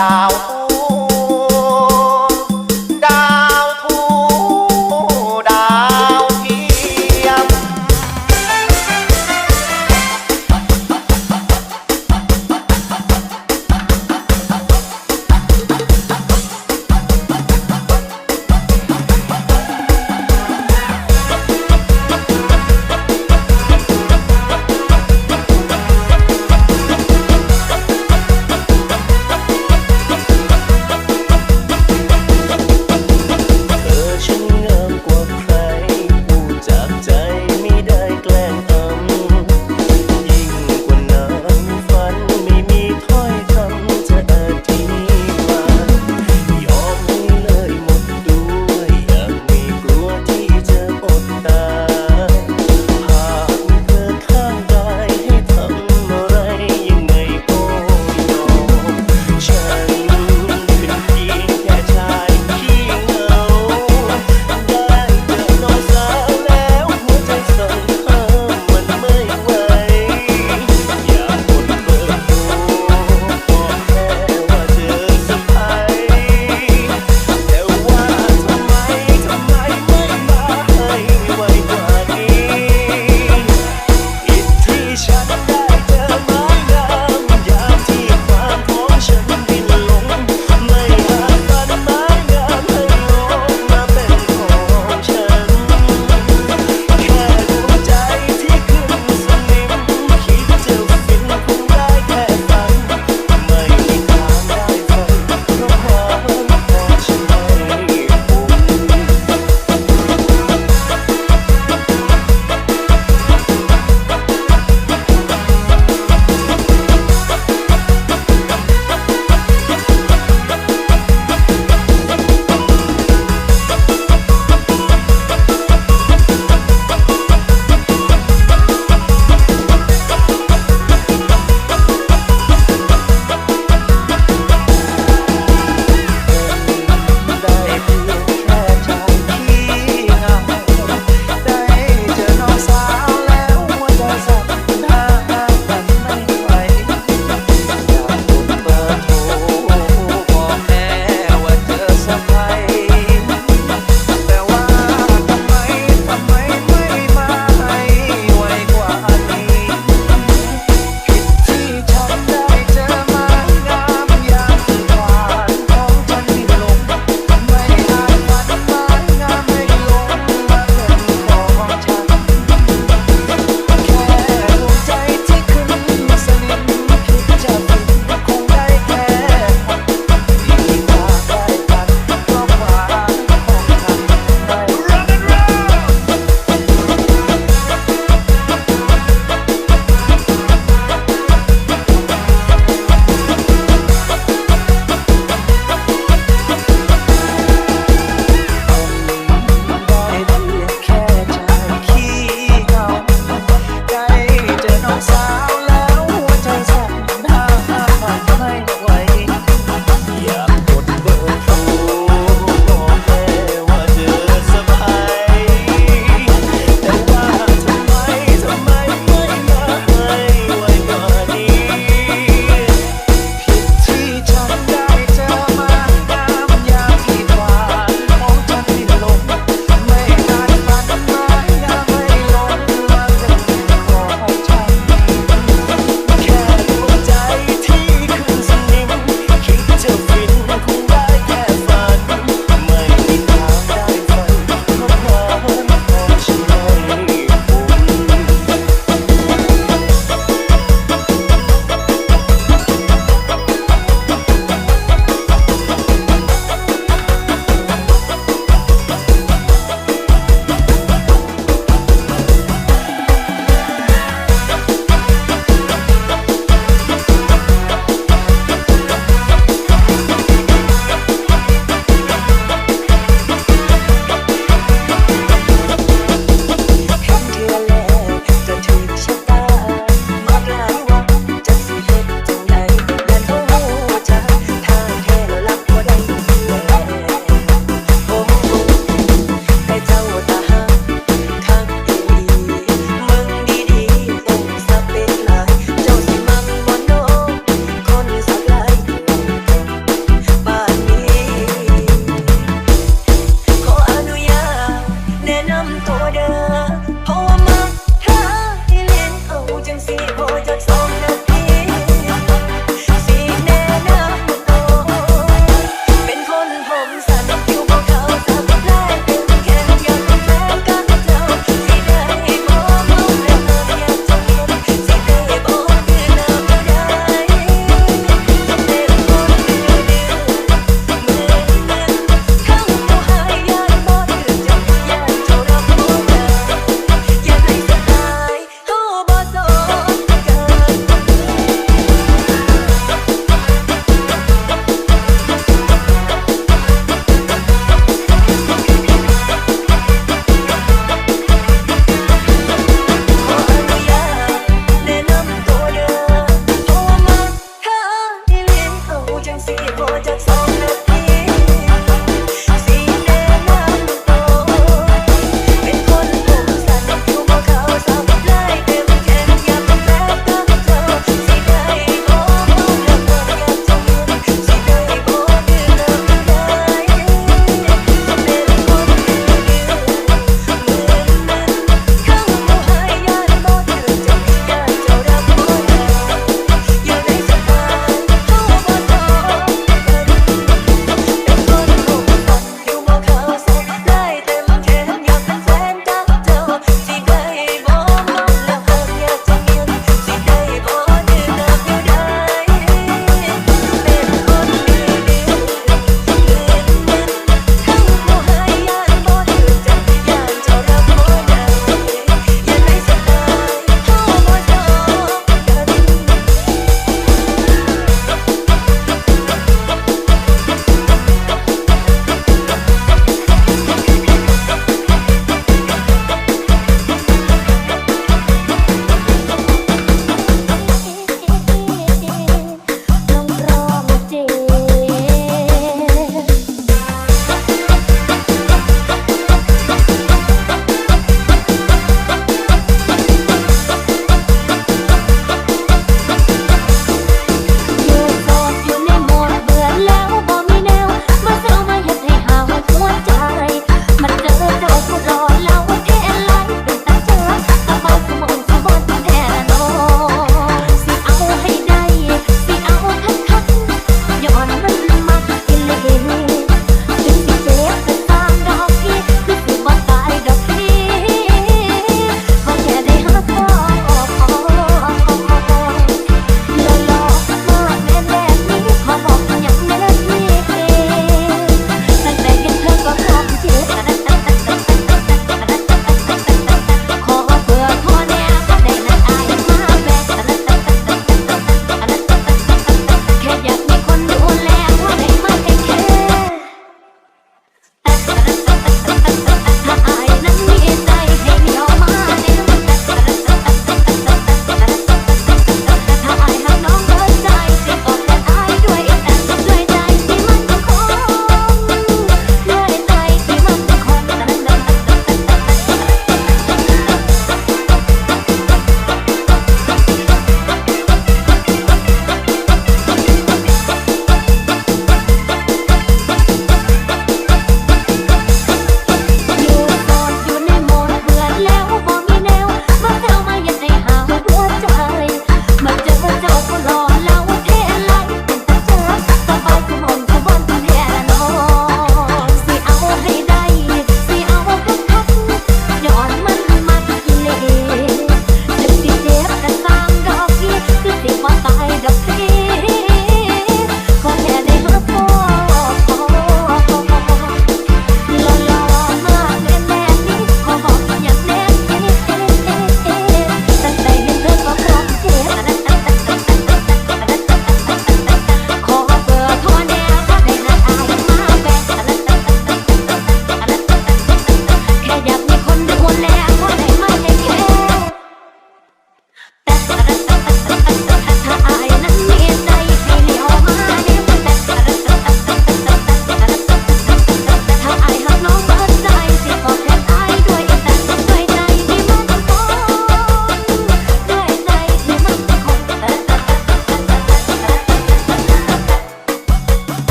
ม่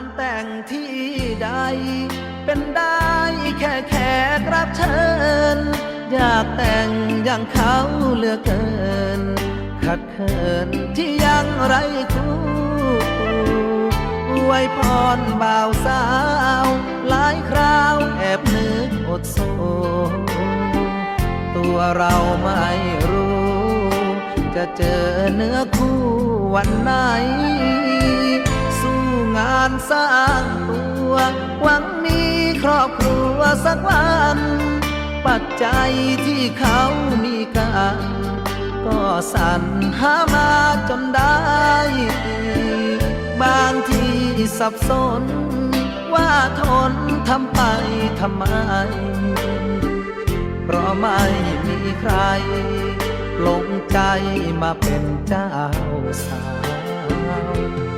านแต่งที่ใด เป็นได้แค่แขกรับเชิญ อยากแต่งอย่างเขาเหลือเกิน ขัดเขินที่ยังไรคู่อวยพรบ่าวสาว หลายคราวแอบนึกอดโซตัวเราไม่รู้ จะเจอเนื้อคู่วันไหน งานสร้างตัวหวังมีครอบครัวสักวัน ปัจจัยที่เขามีกันก็สรรหามาจนได้ บางทีสับสน ว่าทนทำไปทำไม เพราะไม่มีใคร ลงใจมาเป็นเจ้าสาว